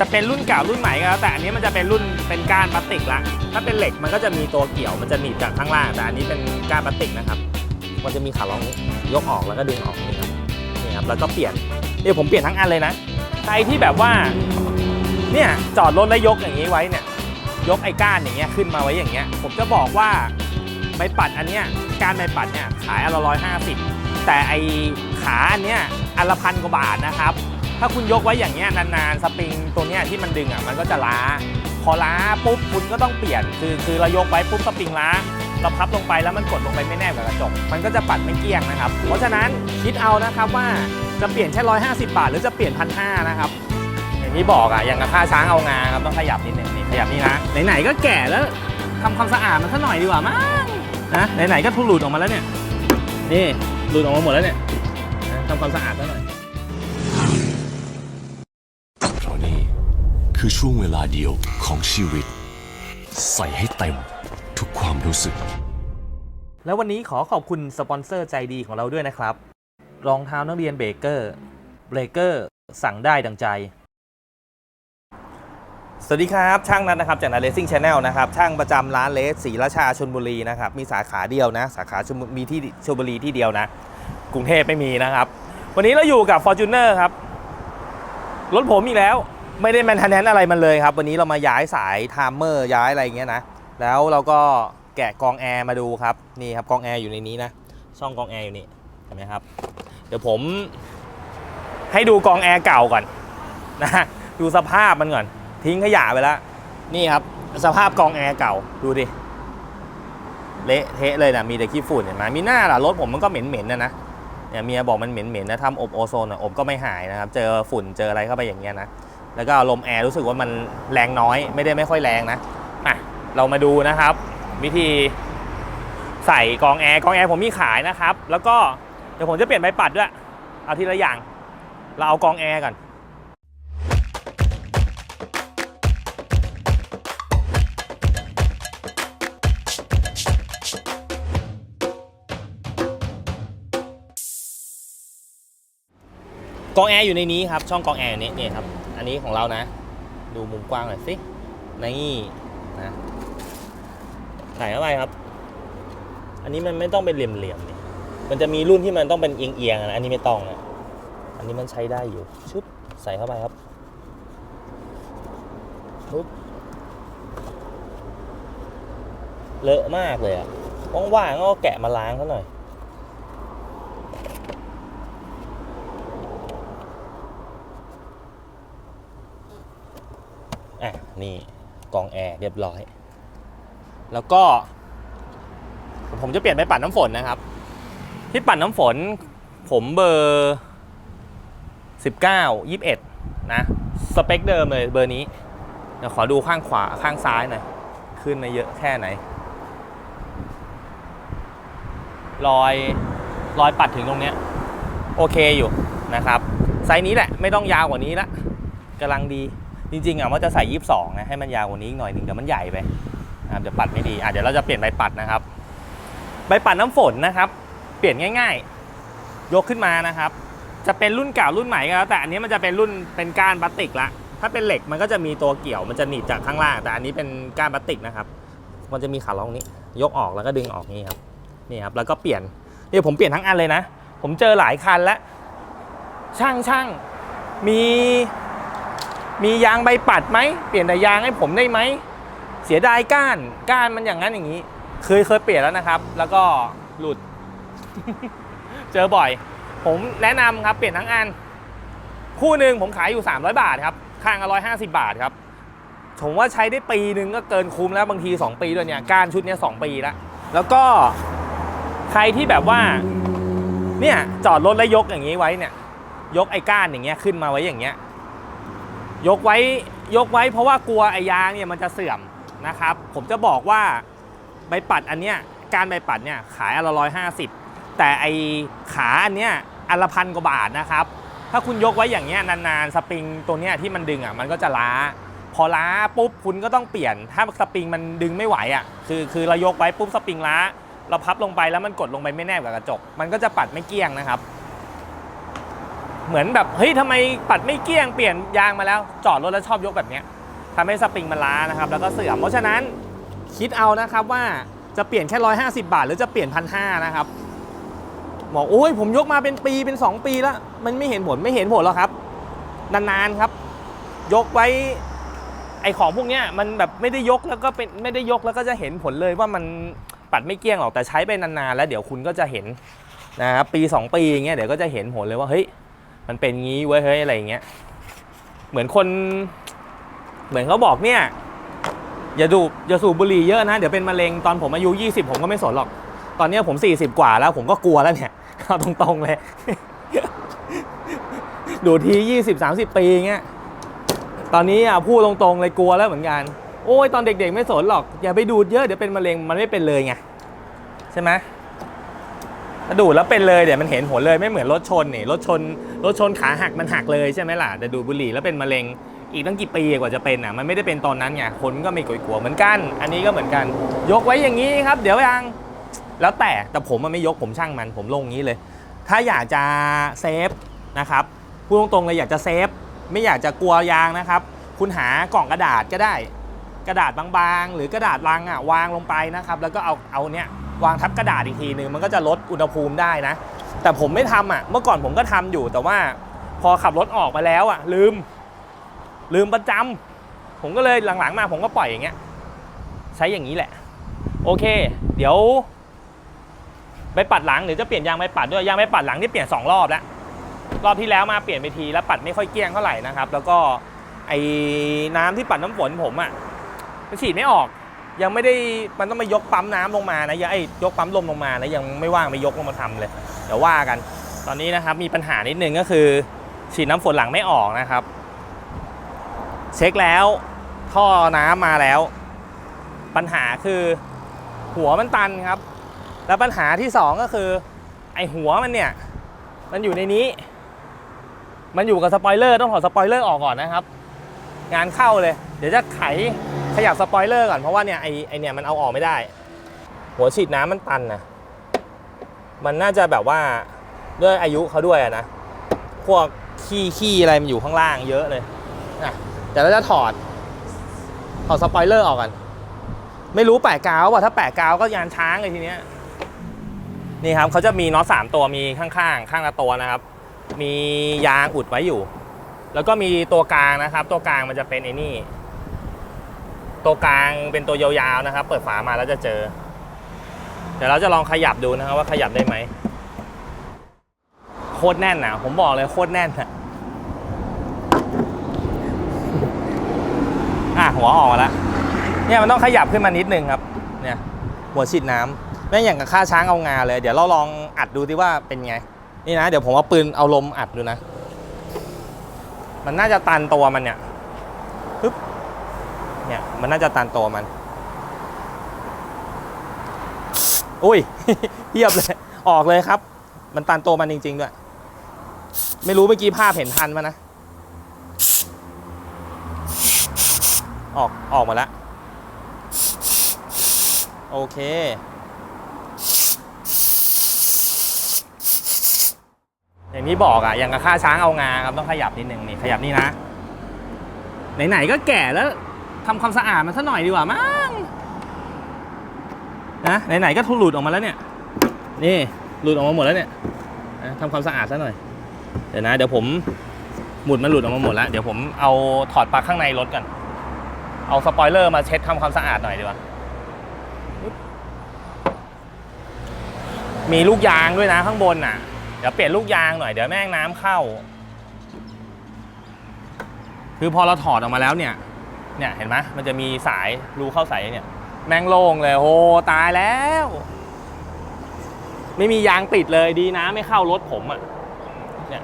จะเป็นรุ่นเก่ารุ่นใหม่ก็แล้วแต่อันนี้มันจะเป็นรุ่นเป็นก้านพลาสติกละถ้าเป็นเหล็กมันก็จะมีตัวเกี่ยวมันจะหนีบจากข้างล่างแต่อันนี้เป็นก้านพลาสติกนะครับ มันจะมีขาล็อกยกออกแล้วก็ดึงออกนี่ครับนี่ครับแล้วก็เปลี่ยนเดี๋ยวผมเปลี่ยนทั้งอันเลยนะใครที่แบบว่าเนี่ยจอดรถแล้วยกอย่างนี้ไว้เนี่ยยกไอ้ก้านอย่างเงี้ยขึ้นมาไว้อย่างเงี้ย ผมจะบอกว่าไม้ปัดอันเนี้ยก้านไม้ปัดเนี่ยขายอันละร้อยห้าสิบแต่ไอ้ขาอันเนี้ยอันละพันกว่าบาทนะครับ ถ้าคุณยกไว้อย่างเงี้ยนานๆ สปริงตัวเนี้ยที่มันดึงอะมันก็จะล้า พอล้าปุ๊บคุณก็ต้องเปลี่ยน คือคือเรายกไว้ปุ๊บสปริงล้าเราพับลงไปแล้วมันกดลงไปไม่แนบกับกระจก มันก็จะปัดไม่เกี้ยงนะครับ เพราะฉะนั้นคิดเอานะครับว่าจะเปลี่ยนแค่ 150 บาท หรือจะเปลี่ยนพันห้านะครับ อย่างที่บอกอะอย่างกับค่าช้างเอางาครับต้องขยับนิดนึงนี่ขยับนี่นะไหนๆก็แก่แล้วทำความสะอาดมันซะหน่อยดีกว่ามั้งนะไหนๆก็ทุหลุดออกมาแล้วเนี่ยนี่หลุดออกมาหมดแล้วเนี่ยทำความสะอาดซะหน่อย คือช่วงเวลาเดียวของชีวิต ใส่ให้เต็มทุกความรู้สึก แล้ววันนี้ขอขอบคุณสปอนเซอร์ใจดีของเราด้วยนะครับ รองเท้านักเรียนเบเกอร์เบเกอร์สั่งได้ดังใจ สวัสดีครับ ช่างนัทนะครับจากนาเลซิ่งชาแนลนะครับ ช่างประจำร้านเลสศรีราชาชนบุรีนะครับ มีสาขาเดียวนะ สาขาชลบุมีที่ชลบุรีที่เดียวนะ กรุงเทพไม่มีนะครับ วันนี้เราอยู่กับ f o r t u n e r ครับ รถผมอีกแล้ว ไม่ได้แมนเทนแนนอะไรมันเลยครับ วันนี้เรามาย้ายสายไทม์เมอร์ย้ายอะไรอย่างเงี้ยนะ แล้วเราก็แกะกองแอร์มาดูครับ นี่ครับกองแอร์อยู่ในนี้นะ ช่องกองแอร์อยู่นี่ เห็นไหมครับ เดี๋ยวผมให้ดูกองแอร์เก่าก่อนนะดูสภาพมันก่อน ทิ้งขยะไปแล้วนี่ครับ สภาพกองแอร์เก่าดูดิเละเทะเลยนะมีแต่ขี้ฝุ่นเห็นไหมมีหน้าล่ะรถผมมันก็เหม็นๆนะนะเนี่ยเมียบอกมันเหม็นๆนะทำอบโอโซนอะอบก็ไม่หายนะครับ เจอฝุ่นเจออะไรเข้าไปอย่างเงี้ยนะ แล้วก็ลมแอร์รู้สึกว่ามันแรงน้อย ไม่ได้ไม่ค่อยแรงนะอะเรามาดูนะครับ วิธีใส่กองแอร์กองแอร์ผมมีขายนะครับ แล้วก็เดี๋ยวผมจะเปลี่ยนใบปัดด้วยเอาทีละอย่าง เราเอากองแอร์ก่อนกองแอร์อยู่ในนี้ครับช่องกองแอร์นี้นี่ครับ อันนี้ของเรานะ ดูมุมกว้างหน่อยสินี่นะใส่เข้าไปครับ อันนี้มันไม่ต้องเป็นเหลี่ยมๆนี่มันจะมีรุ่นที่มันต้องเป็นเอียงๆอะนะอันนี้ไม่ต้องนะอันนี้มันใช้ได้อยู่ชุบใส่เข้าไปครับปุ๊บเลอะมากเลยอะว่างๆก็แกะมาล้างเขาหน่อย อะนี่กองแอร์เรียบร้อย แล้วก็ ผมจะเปลี่ยนไปปัดน้ำฝนนะครับ ที่ปัดน้ำฝน ผมเบอร์ 19 21 นะ สเปคเดิมเลยเบอร์นี้เดี๋ยวขอดูข้างขวาข้างซ้ายหน่อย ขึ้นมาเยอะแค่ไหน รอยรอยปัดถึงตรงเนี้ย โอเคอยู่นะครับ ไซส์นี้แหละไม่ต้องยาวกว่านี้ละกำลังดี จริงๆอะว่าจะใส่ 22นะให้มันยาวกว่านี้อีกหน่อยหนึ่งเดี๋ยวมันใหญ่ไปนะครับเดี๋ยวปัดไม่ดีอะเดี๋ยวเราจะเปลี่ยนใบปัดนะครับ ใบปัดน้ำฝนนะครับ เปลี่ยนง่าย ๆ ยกขึ้นมานะครับ จะเป็นรุ่นเก่ารุ่นใหม่ก็แล้วแต่อันนี้มันจะเป็นรุ่นเป็นก้านพลาสติกละถ้าเป็นเหล็กมันก็จะมีตัวเกี่ยวมันจะหนีบจากข้างล่าง แต่อันนี้เป็นก้านพลาสติกนะครับ มันจะมีขาล็อกนี้ ยกออกแล้วก็ดึงออกนี่ครับนี่ครับแล้วก็เปลี่ยนนี่ผมเปลี่ยนทั้งอันเลยนะ ผมเจอหลายคันแล้วช่างช่างมี มียางใบปัดไหมเปลี่ยนแต่ยางให้ผมได้ไหมเสียดายก้านก้านมันอย่างนั้นอย่างนี้ เคยเคยเปลี่ยนแล้วนะครับ แล้วก็หลุด เจอบ่อย ผมแนะนำครับเปลี่ยนทั้งอัน คู่หนึ่งผมขายอยู่ 300 บาทครับข้างละ150บาทครับผมว่าใช้ได้ปีหนึ่งก็เกินคุ้มแล้วบางที 2 ปีด้วยเนี่ยก้านชุดเนี้ย2ปีแล้วแล้วก็ใครที่แบบว่า เนี่ยจอดรถแล้วยกอย่างนี้ไว้เนี่ย ยกไอ้ก้านอย่างเงี้ยขึ้นมาไว้อย่างเงี้ย ยกไว้ยกไว้เพราะว่ากลัวไอ้ยางเนี่ยมันจะเสื่อมนะครับ ผมจะบอกว่าใบปัดอันเนี้ยการใบปัดเนี่ยขายอันละร้อยห้าสิบแต่ไอขาอันเนี้ยอันละพันกว่าบาทนะครับ ถ้าคุณยกไว้อย่างเงี้ยนานๆสปริงตัวเนี้ยที่มันดึงอะมันก็จะล้า พอล้าปุ๊บคุณก็ต้องเปลี่ยน ถ้าสปริงมันดึงไม่ไหวอะคือคือเรายกไว้ปุ๊บสปริงล้า เราพับลงไปแล้วมันกดลงไปไม่แนบกับกระจก มันก็จะปัดไม่เกี้ยงนะครับ เหมือนแบบเฮ้ยทำไมปัดไม่เกี้ยงเปลี่ยนยางมาแล้ว จอดรถแล้วชอบยกแบบนี้ทำให้สปริงมันล้านะครับ แล้วก็เสื่อมเพราะฉะนั้นคิดเอานะครับว่าจะเปลี่ยนแค่ 150 บาท หรือจะเปลี่ยนพันห้านะครับบอกโอ้ยผมยกมาเป็นปีเป็น 2 ปีแล้ว มันไม่เห็นผลไม่เห็นผลหรอกครับ นานๆครับ ยกไว้ไอของพวกเนี้ยมันแบบไม่ได้ยกแล้วก็เป็นไม่ได้ยกแล้วก็จะเห็นผลเลยว่ามันปัดไม่เกี้ยงหรอกแต่ใช้ไปนานๆแล้วเดี๋ยวคุณก็จะเห็นนะครับปี 2 ปีอย่างเงี้ยเดี๋ยวก็จะเห็นผลเลยว่าเฮ้ย มันเป็นงี้เว้ยเฮ้ยอะไรเงี้ย เหมือนคน เหมือนเขาบอกเนี่ยอย่าดูอย่าสูบบุหรี่เยอะนะเดี๋ยวเป็นมะเร็งตอนผมอายุ 20 ผมก็ไม่สนหรอก ตอนนี้ผม 40 กว่าแล้ว ผมก็กลัวแล้วเนี่ยเอาตรงๆเลย ดูที 20 30 ปีเงี้ยตอนนี้อะพูดตรงๆเลยกลัวแล้วเหมือนกัน โอ้ยตอนเด็กๆไม่สนหรอก อย่าไปดูดเยอะเดี๋ยวเป็นมะเร็งมันไม่เป็นเลยไงใช่ไหม ถ้าดูดแล้วเป็นเลยเดี๋ยวมันเห็นผลเลยไม่เหมือนรถชนนี่รถชนรถชนขาหักมันหักเลยใช่ไหมล่ะแต่ดูดบุหรี่แล้วเป็นมะเร็งอีกตั้งกี่ปีกว่าจะเป็นอะมันไม่ได้เป็นตอนนั้นไงคนก็ไม่กลัวเหมือนกัน อันนี้ก็เหมือนกัน ยกไว้อย่างนี้ครับ เดี๋ยวยังแล้วแต่แต่ผมมันไม่ยกผมช่างมันผมลงอย่างนี้เลย ถ้าอยากจะเซฟนะครับพูดตรงๆเลยอยากจะเซฟไม่อยากจะกลัวยางนะครับ คุณหากล่องกระดาษก็ได้ กระดาษบางๆ หรือกระดาษลังอะวางลงไปนะครับ แล้วก็เอาเอาเนี้ย วางทับกระดาษอีกทีหนึ่งมันก็จะลดอุณหภูมิได้นะ แต่ผมไม่ทำอะ เมื่อก่อนผมก็ทำอยู่ แต่ว่าพอขับรถออกมาแล้วอะ ลืม ลืมประจำผมก็เลยหลังๆมาผมก็ปล่อยอย่างเงี้ย ใช้อย่างนี้แหละ โอเค เดี๋ยวไปปัดหลังหรือจะเปลี่ยนยางไปปัดด้วยยางไปปัดหลังที่เปลี่ยนสองรอบแล้วรอบที่แล้วมาเปลี่ยนไปทีแล้วปัดไม่ค่อยเกลี้ยงเท่าไหร่นะครับ แล้วก็ไอ้น้ำที่ปัดน้ำฝนผมอะ่ะมันฉีดไม่ออก ยังไม่ได้มันต้องมายกปั๊มน้ำลงมานะยังไอ้ยกปั๊มลมลงมานะยังไม่ว่างไปยกลงมาทำเลย เดี๋ยวว่ากัน ตอนนี้นะครับมีปัญหานิดนึงก็คือ ฉีดน้ำฝนหลังไม่ออกนะครับ เช็คแล้วท่อน้ำมาแล้ว ปัญหาคือหัวมันตันครับ แล้วปัญหาที่สองก็คือ ไอหัวมันเนี่ยมันอยู่ในนี้ มันอยู่กับสปอยเลอร์ต้องถอดสปอยเลอร์ออกก่อนนะครับ งานเข้าเลย เดี๋ยวจะไข ขยับสปอยเลอร์ก่อนเพราะว่าเนี่ยไอไอเนี่ยมันเอาออกไม่ได้ หัวฉีดน้ำมันตันนะมันน่าจะแบบว่าด้วยอายุเขาด้วยนะพวกขี้ขี้อะไรมันอยู่ข้างล่างเยอะเลยนะแต่เราจะถอดถอดสปอยเลอร์ออกกัน ไม่รู้แปะกาวป่ะถ้าแปะกาวก็ยานช้างเลยทีเนี้ยนี่ครับเขาจะมีน็อตสามตัวมีข้างๆ ข้างละตัวนะครับ มียางอุดไว้อยู่ แล้วก็มีตัวกลางนะครับ ตัวกลางมันจะเป็นไอ้นี่ ตัวกลางเป็นตัวยาวๆนะครับ เปิดฝามาแล้วจะเจอ เดี๋ยวเราจะลองขยับดูนะครับว่าขยับได้ไหมโคตรแน่นนะผมบอกเลยโคตรแน่นอะอะหัวออกมาแล้วเนี่ยมันต้องขยับขึ้นมานิดนึงครับ เนี่ยหัวฉีดน้ำแม่อย่างกับฆ่าช้างเอางาเลย เดี๋ยวเราลองอัดดูดิว่าเป็นไง นี่นะ เดี๋ยวผมเอาปืนเอาลมอัดดูนะ มันน่าจะตันตัวมันเนี่ยปึ๊บ เนี่ยมันน่าจะตันโตมัน อุ้ยเทียบเลย ออกเลยครับ มันตันโตมันจริง ๆ ด้วย ไม่รู้เมื่อกี้ภาพเห็นทันมานะ ออกออกมาแล้ว โอเคอย่างที่บอกอะอย่างกับฆ่าช้างเอางาครับต้องขยับนิดนึงนี่ขยับนี่นะ ไหนๆก็แก่แล้ว ทำความสะอาดมันซะหน่อยดีกว่ามั้งนะไหนๆก็ทุหลุดออกมาแล้วเนี่ยนี่หลุดออกมาหมดแล้วเนี่ยทำความสะอาดซะหน่อยเดี๋ยวนะเดี๋ยวผมหมุดมันหลุดออกมาหมดแล้วเดี๋ยวผมเอาถอดปลั๊กข้างในรถก่อนเอาสปอยเลอร์มาเช็ดทำความสะอาดหน่อยดีกว่ามีลูกยางด้วยนะข้างบนน่ะ เดี๋ยวเปลี่ยนลูกยางหน่อยเดี๋ยวแม่งน้ำเข้า คือพอเราถอดออกมาแล้วเนี่ย เนี่ยเห็นไหมมันจะมีสายรูเข้าสายเนี่ย แม่งโล่งเลยโหตายแล้ว ไม่มียางติดเลยดีนะไม่เข้ารถผมอะ่ะเนี่ย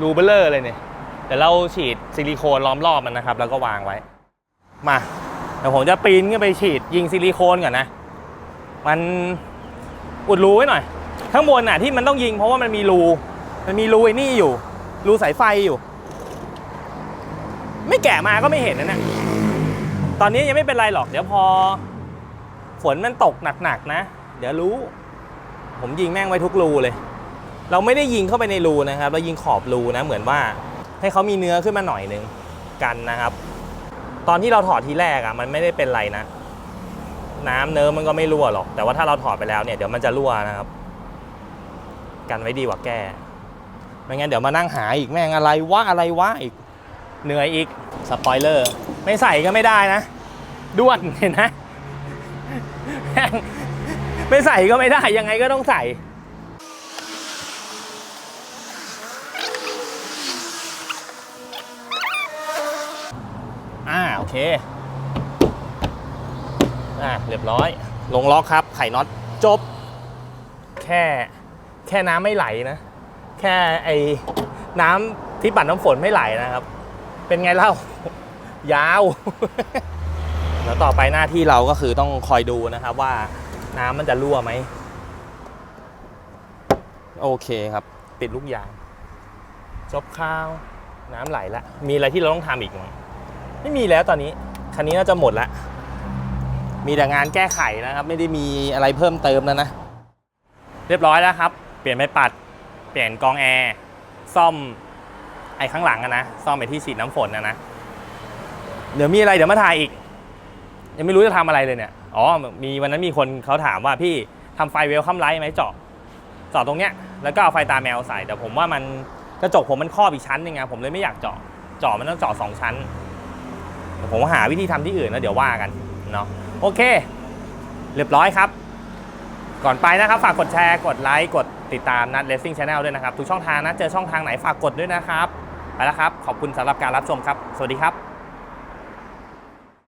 รูเบลเลอร์เลยเนี่ยเดี๋ยวเราฉีดซิลิโคนล้อมรอบมันนะครับ แล้วก็วางไว้ มาเดี๋ยวผมจะปีนขึ้นไปฉีดยิงซิลิโคนก่อนนะ มันอุดรูไว้หน่อย ข้างบนน่ะที่มันต้องยิงเพราะว่ามันมีรู มันมีรูไอ้นี่อยู่ รูสายไฟอยู่ ไม่แกะมาก็ไม่เห็นนะเนี่ยตอนนี้ยังไม่เป็นไรหรอก เดี๋ยวพอ ฝนมันตกหนักๆนะ เดี๋ยวรู้ ผมยิงแม่งไว้ทุกรูเลย เราไม่ได้ยิงเข้าไปในรูนะครับ เรายิงขอบรูนะ เหมือนว่า ให้เขามีเนื้อขึ้นมาหน่อยนึงกันนะครับ ตอนที่เราถอดทีแรกอะ่ะ มันไม่ได้เป็นไรนะ น้ำเนื้อมันก็ไม่รั่วหรอก แต่ว่าถ้าเราถอดไปแล้วเนี่ยเดี๋ยวมันจะรั่วนะครับ กันไว้ดีกว่าแก้ไม่งั้นเดี๋ยวมานั่งหาอีกแม่งอะไรวะอะไรวะอีก เหนื่อยอีกสปอยเลอร์ ไม่ใส่ก็ไม่ได้นะ ด้วนเห็นไหมไม่ใส่ก็ไม่ได้ ยังไงก็ต้องใส่อ่าโอเคอ่าเรียบร้อย ลงล็อกครับไข่น็อตจบ แค่แค่น้ำไม่ไหลนะ แค่ไอ้น้ำที่ปัดน้ำฝนไม่ไหลนะครับ เป็นไงเล่า ยาวแล้วต่อไปหน้าที่เราก็คือต้องคอยดูนะครับว่าน้ำมันจะรั่วไหม โอเคครับปิดลูกยางจบข้าว น้ำไหลละมีอะไรที่เราต้องทำอีกไหมไม่มีแล้วตอนนี้ คันนี้น่าจะหมดละ มีแต่งานแก้ไขนะครับ ไม่ได้มีอะไรเพิ่มเติมแล้วนะ เรียบร้อยแล้วครับ เปลี่ยนไปปัด เปลี่ยนกรองแอร์ ซ่อมไอ้ข้างหลังอะนะซ่อมไอ้ที่ฉีดน้ำฝนนะนะเดี๋ยวมีอะไรเดี๋ยวมาถ่ายอีก ยังไม่รู้จะทำอะไรเลยเนี่ยอ๋อมีวันนั้นมีคนเขาถามว่าพี่ทำไฟเวลคัมไลท์ไหมเจาะเจาะตรงเนี้ยแล้วก็เอาไฟตาแมวใส่แต่ผมว่ามันกระจกผมมันครอบอีกชั้นนึงไงผมเลยไม่อยากเจาะเจาะมันต้องเจาะสองชั้น ผมหาวิธีทำที่อื่นแล้วเดี๋ยวว่ากันเนาะโอเค เรียบร้อยครับ ก่อนไปนะครับ ฝากกดแชร์ กดไลค์ กดติดตามนัด Racing Channel ด้วยนะครับ ทุกช่องทางนะ เจอช่องทางไหนฝากกดด้วยนะครับ ไปแล้วครับ ขอบคุณสำหรับการรับชมครับ สวัสดีครับ